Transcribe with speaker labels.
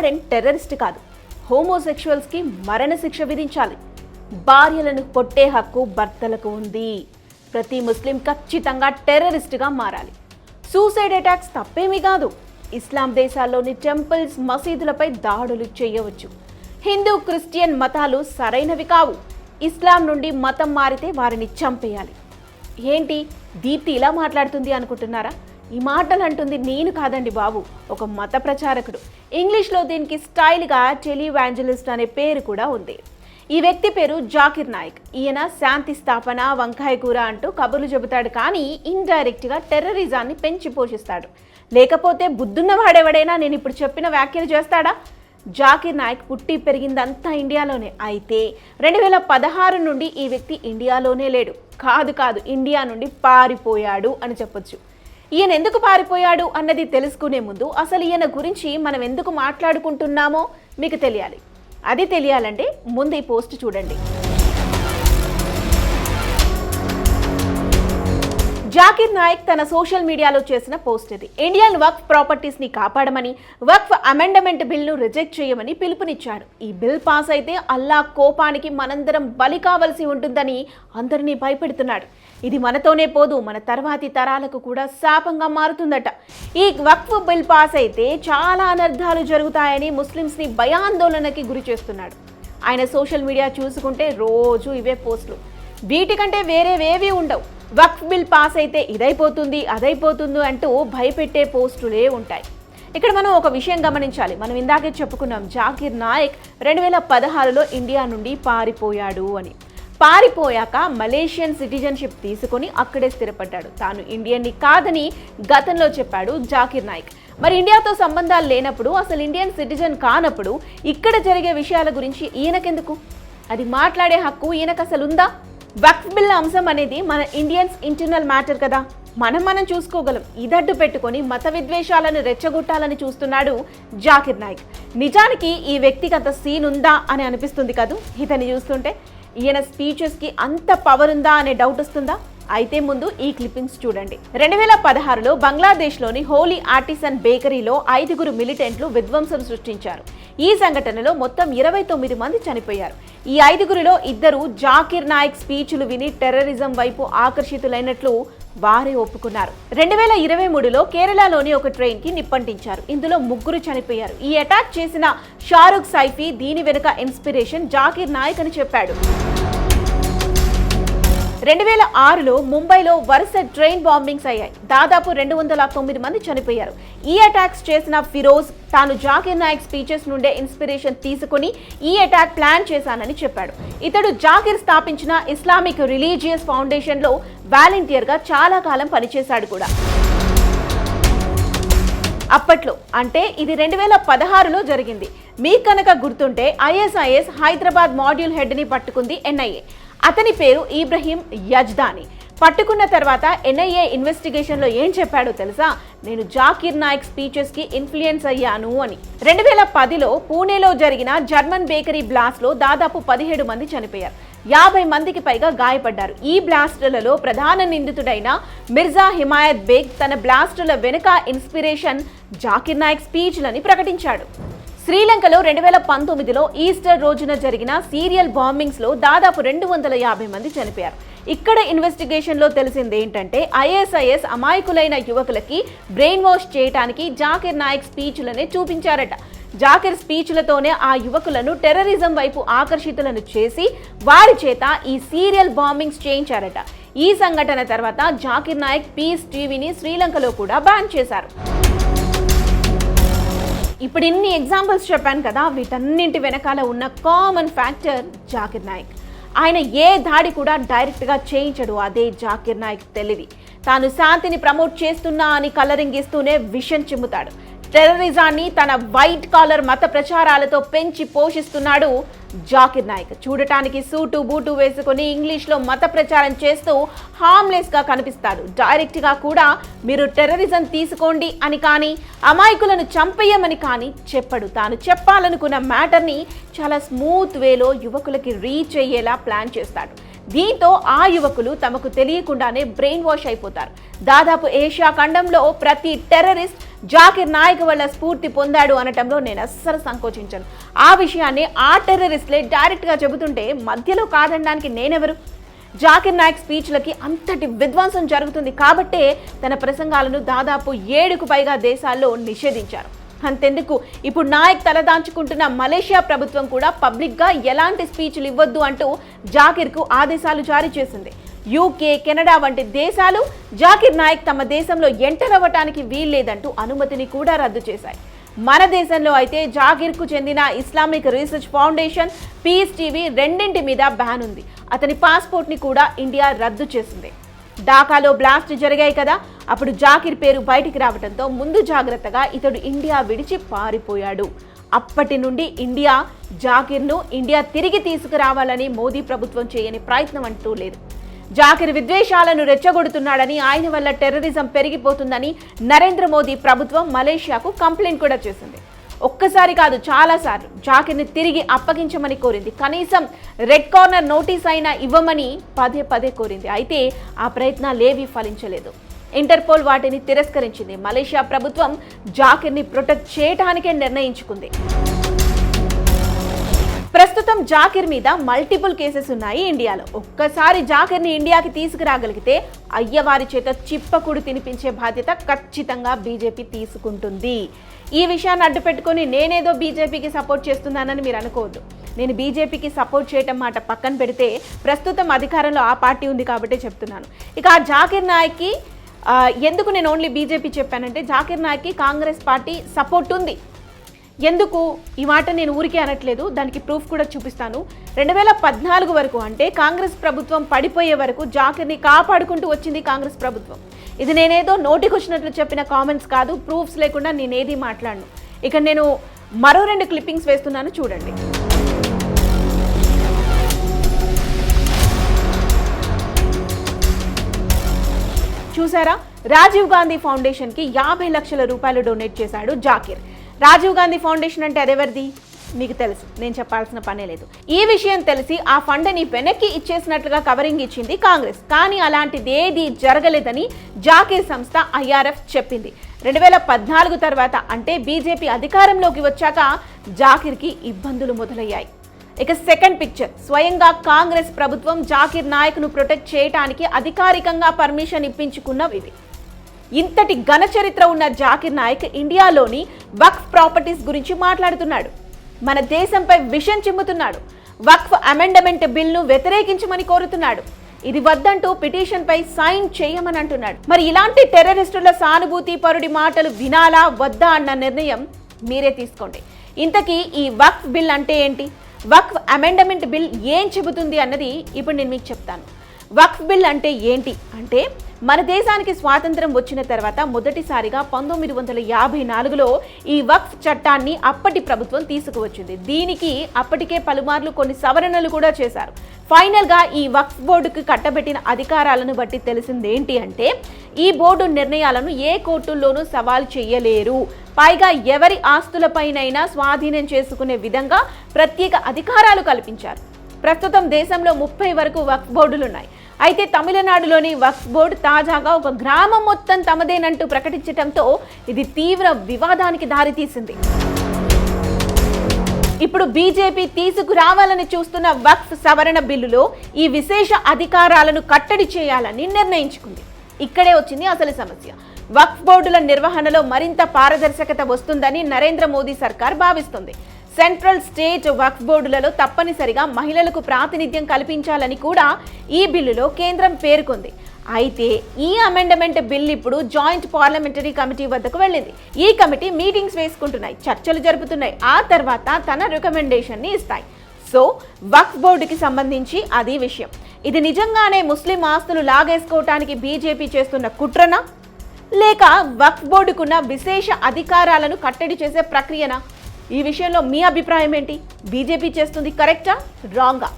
Speaker 1: Bin terrorist కాదు. హోమోసెక్షువల్స్కి మరణశిక్ష విధించాలి. భార్యలను కొట్టే హక్కు భర్తలకు ఉంది. ప్రతి ముస్లిం ఖచ్చితంగా టెర్రరిస్ట్గా మారాలి. సూసైడ్ అటాక్స్ తప్పేమీ కాదు. ఇస్లాం దేశాల్లోని టెంపుల్స్ మసీదులపై దాడులు చేయవచ్చు. హిందూ క్రిస్టియన్ మతాలు సరైనవి కావు. ఇస్లాం నుండి మతం మారితే వారిని చంపేయాలి. ఏంటి? దీప్తి ఇలా మాట్లాడుతుంది అనుకుంటున్నారా? ఈ మాటలు అంటుంది నేను కాదండి బాబు ఒక మత ప్రచారకుడు. ఇంగ్లీష్లో దీనికి స్టైల్గా టెలివాంజలిస్ట్ అనే పేరు కూడా ఉంది. ఈ వ్యక్తి పేరు జాకిర్ నాయక్. ఈయన శాంతి స్థాపన వంకాయ కూర అంటూ కబుర్లు చెబుతాడు కానీ ఇండైరెక్ట్గా టెర్రరిజాన్ని పెంచి పోషిస్తాడు. లేకపోతే బుద్ధున్నవాడెవడైనా నేను ఇప్పుడు చెప్పిన వ్యాఖ్యలు చేస్తాడా? జాకిర్ నాయక్ పుట్టి పెరిగిందంతా ఇండియాలోనే. అయితే రెండు వేల పదహారు నుండి ఈ వ్యక్తి ఇండియాలోనే లేడు. కాదు కాదు ఇండియా నుండి పారిపోయాడు అని చెప్పొచ్చు. ఈయన ఎందుకు పారిపోయాడు అన్నది తెలుసుకునే ముందు అసలు ఈయన గురించి మనం ఎందుకు మాట్లాడుకుంటున్నామో మీకు తెలియాలి. అది తెలియాలంటే ముందు ఈ పోస్ట్ చూడండి. జాకిర్ నాయక్ తన సోషల్ మీడియాలో చేసిన పోస్ట్ ఇది. ఇండియన్ వక్ఫ్ ప్రాపర్టీస్ని కాపాడమని వక్ఫ్ అమెండమెంట్ బిల్ను రిజెక్ట్ చేయమని పిలుపునిచ్చాడు ఈ బిల్ పాస్ అయితే అల్లా కోపానికి మనందరం బలి కావలసి ఉంటుందని అందరినీ భయపెడుతున్నాడు. ఇది మనతోనే పోదు మన తర్వాతి తరాలకు కూడా శాపంగా మారుతుందట. ఈ వక్ఫ్ బిల్ పాస్ అయితే చాలా అనర్థాలు జరుగుతాయని ముస్లిమ్స్ని భయాందోళనకి గురి చేస్తున్నాడు. ఆయన సోషల్ మీడియా చూసుకుంటే రోజు ఇవే పోస్టులు. వీటికంటే వేరేవేవి ఉండవు. వక్ఫ్ బిల్ పాస్ అయితే ఇదైపోతుంది అదైపోతుంది అంటూ భయపెట్టే పోస్టులే ఉంటాయి. ఇక్కడ మనం ఒక విషయం గమనించాలి. మనం ఇందాకే చెప్పుకున్నాం జాకిర్ నాయక్ రెండు వేల పదహారులో ఇండియా నుండి పారిపోయాడు అని. పారిపోయాక మలేషియన్ సిటిజన్షిప్ తీసుకొని అక్కడే స్థిరపడ్డాడు. తాను ఇండియన్ని కాదని గతంలో చెప్పాడు జాకిర్ నాయక్. మరి ఇండియాతో సంబంధాలు లేనప్పుడు అసలు ఇండియన్ సిటిజన్ కానప్పుడు ఇక్కడ జరిగే విషయాల గురించి ఈయనకెందుకు? అది మాట్లాడే హక్కు ఈయనకు అసలు ఉందా వక్ఫ్ బిల్ అంశం అనేది మన ఇండియన్స్ ఇంటర్నల్ మ్యాటర్ కదా. మనం మనం చూసుకోగలం. ఇదడ్డు పెట్టుకొని మత విద్వేషాలను రెచ్చగొట్టాలని చూస్తున్నాడు జాకిర్ నాయక్. నిజానికి ఈ వ్యక్తిగత సీన్ ఉందా అని అనిపిస్తుంది కదూ? ఇతన్ని చూస్తుంటే ఈయన స్పీచెస్కి అంత పవర్ ఉందా అనే డౌట్ వస్తుందా? అయితే ముందు ఈ క్లిప్పింగ్స్ చూడండి. రెండు వేల పదహారులో బంగ్లాదేశ్లోని హోలీ ఆర్టిసన్ బేకరీలో ఐదుగురు మిలిటెంట్లు విధ్వంసం సృష్టించారు. ఈ సంఘటనలో మొత్తం ఇరవై తొమ్మిది మంది చనిపోయారు. ఈ ఐదుగురిలో ఇద్దరు జాకిర్ నాయక్ స్పీచ్లు విని టెర్రరిజం వైపు ఆకర్షితులైనట్లు వారే ఒప్పుకున్నారు. రెండు వేల ఇరవై మూడులో కేరళలోని ఒక ట్రైన్కి నిప్పంటించారు. ఇందులో ముగ్గురు చనిపోయారు. ఈ అటాక్ చేసిన షారుఖ్ సైఫీ దీని వెనుక ఇన్స్పిరేషన్ జాకిర్ నాయక్ అని చెప్పాడు. రెండు వేల ఆరులో ముంబైలో వరుస ట్రైన్ బాంబింగ్స్ అయ్యాయి. దాదాపు రెండు వందల తొమ్మిది మంది చనిపోయారు. ఈ అటాక్స్ చేసిన ఫిరోజ్ తాను జాకిర్ నాయక్ స్పీచెస్ నుండే ఇన్స్పిరేషన్ తీసుకుని ఈ అటాక్ ప్లాన్ చేశానని చెప్పాడు. ఇతడు జాకిర్ స్థాపించిన ఇస్లామిక్ రిలీజియస్ ఫౌండేషన్లో వాలంటీర్గా చాలా కాలం పనిచేశాడు కూడా. అప్పట్లో అంటే ఇది రెండు వేల పదహారులో జరిగింది. మీ కనుక గుర్తుంటే ఐఎస్ఐఎస్ హైదరాబాద్ మాడ్యూల్ హెడ్ని పట్టుకుంది ఎన్ఐఏ. అతని పేరు ఇబ్రహీం యజ్దాని. పట్టుకున్న తర్వాత ఎన్ఐఏ ఇన్వెస్టిగేషన్లో ఏం చెప్పాడో తెలుసా? నేను జాకిర్ నాయక్ స్పీచెస్కి ఇన్ఫ్లుయెన్స్ అయ్యాను అని. రెండు వేల పదిలో పూణేలో జరిగిన జర్మన్ బేకరీ బ్లాస్ట్లో దాదాపు పదిహేడు మంది చనిపోయారు. యాభై మందికి పైగా గాయపడ్డారు. ఈ బ్లాస్టులలో ప్రధాన నిందితుడైన మిర్జా హిమాయత్ బేగ్ తన బ్లాస్టుల వెనుక ఇన్స్పిరేషన్ జాకిర్ నాయక్ స్పీచ్లని ప్రకటించాడు. శ్రీలంకలో రెండు వేల పంతొమ్మిదిలో ఈస్టర్ రోజున జరిగిన సీరియల్ బాంబింగ్స్లో దాదాపు రెండు వందల యాభై మంది చనిపోయారు. ఇక్కడ ఇన్వెస్టిగేషన్లో తెలిసింది ఏంటంటే ఐఎస్ఐఎస్ అమాయకులైన యువకులకి బ్రెయిన్ వాష్ చేయడానికి జాకిర్ నాయక్ స్పీచ్లనే చూపించారట. జాకిర్ స్పీచ్లతోనే ఆ యువకులను టెర్రరిజం వైపు ఆకర్షితులను చేసి వారి చేత ఈ సీరియల్ బాంబింగ్స్ చేయించారట. ఈ సంఘటన తర్వాత జాకిర్ నాయక్ పీస్ టీవీని శ్రీలంకలో కూడా బ్యాన్ చేశారు. ఇప్పుడు ఇన్ని ఎగ్జాంపుల్స్ చెప్పాను కదా వీటన్నింటి వెనకాల ఉన్న కామన్ ఫ్యాక్టర్ జాకిర్ నాయక్. ఆయన ఏ దాడి కూడా డైరెక్ట్గా చేయించడు అదే జాకిర్ నాయక్ తెలివి. తాను శాంతిని ప్రమోట్ చేస్తున్నా అని కలరింగ్ ఇస్తూనే విషం చిమ్ముతాడు. టెర్రరిజాన్ని తన వైట్ కాలర్ మత ప్రచారాలతో పెంచి పోషిస్తున్నాడు జాకిర్ నాయక్. చూడటానికి సూటు బూటు వేసుకొని ఇంగ్లీష్లో మత ప్రచారం చేస్తూ హామ్లెస్గా కనిపిస్తాడు. డైరెక్ట్గా కూడా మీరు టెర్రరిజం తీసుకోండి అని కానీ అమాయకులను చంపేయమని కానీ చెప్పడు. తాను చెప్పాలనుకున్న మ్యాటర్ని చాలా స్మూత్ వేలో యువకులకి రీచ్ అయ్యేలా ప్లాన్ చేస్తాడు. దీంతో ఆ యువకులు తమకు తెలియకుండానే బ్రెయిన్ వాష్ అయిపోతారు. దాదాపు ఏషియా ఖండంలో ప్రతి టెర్రరిస్ట్ జాకిర్ నాయక్ వల్ల స్ఫూర్తి పొందాడు అనటంలో నేను అస్సలు సంకోచించను. ఆ విషయాన్ని ఆ టెర్రరిస్ట్లే డైరెక్ట్గా చెబుతుంటే మధ్యలో కాదనడానికి నేనెవరు? జాకిర్ నాయక్ స్పీచ్లకి అంతటి విధ్వంసం జరుగుతుంది కాబట్టే తన ప్రసంగాలను దాదాపు ఏడుకు పైగా దేశాల్లో నిషేధించారు. అంతెందుకు? ఇప్పుడు నాయక్ తలదాంచుకుంటున్న మలేషియా ప్రభుత్వం కూడా పబ్లిక్గా ఎలాంటి స్పీచ్లు ఇవ్వద్దు అంటూ జాకిర్కు ఆదేశాలు జారీ చేసింది. యూకే కెనడా వంటి దేశాలు జాకిర్ నాయక్ తమ దేశంలో ఎంటర్ అవ్వటానికి వీల్లేదంటూ అనుమతిని కూడా రద్దు చేశాయి. మన దేశంలో అయితే జాగీర్కు చెందిన Islamic research foundation peace TV రెండింటి మీద బ్యాన్ ఉంది. అతని పాస్పోర్ట్ని కూడా ఇండియా రద్దు చేసింది. ఢాకాలో బ్లాస్ట్ జరిగాయి కదా అప్పుడు జాకిర్ పేరు బయటికి రావడంతో ముందు జాగ్రత్తగా ఇతడు ఇండియా విడిచి పారిపోయాడు. అప్పటి నుండి ఇండియా జాకిర్ను ఇండియా తిరిగి తీసుకురావాలని మోదీ ప్రభుత్వం చేయని ప్రయత్నం అంటూ లేదు. జాకిర్ విద్వేషాలను రెచ్చగొడుతున్నాడని ఆయన వల్ల టెర్రరిజం పెరిగిపోతుందని నరేంద్ర మోదీ ప్రభుత్వం మలేషియాకు కంప్లైంట్ కూడా చేసింది. ఒక్కసారి కాదు చాలాసార్లు జాకిర్ని తిరిగి అప్పగించమని కోరింది. కనీసం రెడ్ కార్నర్ నోటీస్ అయినా ఇవ్వమని పదే పదే కోరింది. అయితే ఆ ప్రయత్నాలేవీ ఫలించలేదు. ఇంటర్పోల్ వాటిని తిరస్కరించింది. మలేషియా ప్రభుత్వం జాకిర్ని ప్రొటెక్ట్ చేయటానికే నిర్ణయించుకుంది. ప్రస్తుతం జాకిర్ మీద మల్టిపుల్ కేసెస్ ఉన్నాయి ఇండియాలో. ఒక్కసారి జాకిర్ని ఇండియాకి తీసుకురాగలిగితే అయ్యవారి చేత చిప్పకుడు తినిపించే బాధ్యత ఖచ్చితంగా బీజేపీ తీసుకుంటుంది. ఈ విషయాన్ని అడ్డుపెట్టుకొని నేనేదో బీజేపీకి సపోర్ట్ చేస్తున్నానని మీరు అనుకోవద్దు. నేను బీజేపీకి సపోర్ట్ చేయటం మాట పక్కన పెడితే ప్రస్తుతం అధికారంలో ఆ పార్టీ ఉంది కాబట్టి చెప్తున్నాను. ఇక ఆ జాకిర్ నాయక్కి ఎందుకు నేను ఓన్లీ బీజేపీ చెప్పానంటే జాకిర్ నాయక్కి కాంగ్రెస్ పార్టీ సపోర్ట్ ఉంది. ఎందుకు? ఈ మాట నేను ఊరికే అనట్లేదు దానికి ప్రూఫ్ కూడా చూపిస్తాను. రెండు వేల పద్నాలుగు వరకు అంటే కాంగ్రెస్ ప్రభుత్వం పడిపోయే వరకు జాకిర్ని కాపాడుకుంటూ వచ్చింది కాంగ్రెస్ ప్రభుత్వం. ఇది నేనేదో నోటికొచ్చినట్లు చెప్పిన కామెంట్స్ కాదు ప్రూఫ్స్ లేకుండా నేనేది మాట్లాడను. ఇక నేను మరో రెండు క్లిప్పింగ్స్ వేస్తున్నాను చూడండి. చూసారా? రాజీవ్ గాంధీ ఫౌండేషన్కి యాభై లక్షల రూపాయలు డొనేట్ చేశాడు జాకిర్. రాజీవ్ గాంధీ ఫౌండేషన్ అంటే అదెవరిది? మీకు తెలుసు. నేను చెప్పాల్సిన పనే లేదు. ఈ విషయం తెలిసి ఆ ఫండ్ని వెనక్కి ఇచ్చేసినట్లుగా కవరింగ్ ఇచ్చింది కాంగ్రెస్. కానీ అలాంటిది ఏది జరగలేదని జాకీర్ సంస్థ ఐఆర్ఎఫ్ చెప్పింది. రెండు వేల పద్నాలుగు తర్వాత అంటే బీజేపీ అధికారంలోకి వచ్చాక జాకిర్కి ఇబ్బందులు మొదలయ్యాయి. ఇక సెకండ్ పిక్చర్ స్వయంగా కాంగ్రెస్ ప్రభుత్వం జాకిర్ నాయక్ను ప్రొటెక్ట్ చేయటానికి అధికారికంగా పర్మిషన్ ఇప్పించుకున్న ఇది ఇంతటి ఘన చరిత్ర ఉన్న జాకిర్ నాయక్ ఇండియాలోని వక్ఫ్ ప్రాపర్టీస్ గురించి మాట్లాడుతున్నాడు. మన దేశంపై విషం చిమ్ముతున్నాడు. వక్ఫ్ అమెండమెంట్ బిల్ను వ్యతిరేకించమని కోరుతున్నాడు. ఇది వద్దంటూ పిటిషన్పై సైన్ చేయమని అంటున్నాడు. మరి ఇలాంటి టెర్రరిస్టుల సానుభూతి పరుడి మాటలు వినాలా వద్దా అన్న నిర్ణయం మీరే తీసుకోండి. ఇంతకీ ఈ వక్ఫ్ బిల్ అంటే ఏంటి? వక్ఫ్ అమెండమెంట్ బిల్ ఏం చెబుతుంది అన్నది ఇప్పుడు నేను మీకు చెప్తాను. వక్ఫ్ బిల్ అంటే ఏంటి? అంటే మన దేశానికి స్వాతంత్రం వచ్చిన తర్వాత మొదటిసారిగా పంతొమ్మిది వందల యాభై నాలుగులో ఈ వక్ఫ్ చట్టాన్ని అప్పటి ప్రభుత్వం తీసుకువచ్చింది. దీనికి అప్పటికే పలుమార్లు కొన్ని సవరణలు కూడా చేశారు. ఫైనల్గా ఈ వక్ఫ్ బోర్డుకు కట్టబెట్టిన అధికారాలను బట్టి తెలిసింది ఏంటి అంటే ఈ బోర్డు నిర్ణయాలను ఏ కోర్టుల్లోనూ సవాల్ చేయలేరు. పైగా ఎవరి ఆస్తులపైనైనా స్వాధీనం చేసుకునే విధంగా ప్రత్యేక అధికారాలు కల్పించారు. ప్రస్తుతం దేశంలో ముప్పై వరకు వక్ఫ్ బోర్డులు ఉన్నాయి అయితే తమిళనాడులోని వక్ఫ్ బోర్డు తాజాగా ఒక గ్రామం మొత్తం తమదేనంటూ ప్రకటించడంతో ఇది తీవ్ర వివాదానికి దారితీసింది. ఇప్పుడు బీజేపీ తీసుకురావాలని చూస్తున్న వక్ఫ్ సవరణ బిల్లులో ఈ విశేష అధికారాలను కట్టడి చేయాలని నిర్ణయించుకుంది. ఇక్కడే వచ్చింది అసలు సమస్య. వక్ఫ్ బోర్డుల నిర్వహణలో మరింత పారదర్శకత వస్తుందని నరేంద్ర మోదీ సర్కార్ భావిస్తుంది. సెంట్రల్ స్టేట్ వక్ఫ్ బోర్డులలో తప్పనిసరిగా మహిళలకు ప్రాతినిధ్యం కల్పించాలని కూడా ఈ బిల్లులో కేంద్రం పేర్కొంది. అయితే ఈ అమెండమెంట్ బిల్ ఇప్పుడు జాయింట్ పార్లమెంటరీ కమిటీ వద్దకు వెళ్ళింది. ఈ కమిటీ మీటింగ్స్ వేసుకుంటున్నాయి. చర్చలు జరుపుతున్నాయి. ఆ తర్వాత తన రికమెండేషన్ని ఇస్తాయి. సో వక్ఫ్ బోర్డుకి సంబంధించి అది విషయం. ఇది నిజంగానే ముస్లిం ఆస్తులు లాగేసుకోవటానికి బీజేపీ చేస్తున్న కుట్రనా? లేక వక్ఫ్ బోర్డుకున్న విశేష అధికారాలను కట్టడి చేసే ప్రక్రియనా? ఈ విషయంలో మీ అభిప్రాయం ఏంటి? బీజేపీ చేస్తుంది కరెక్టా? రాంగా?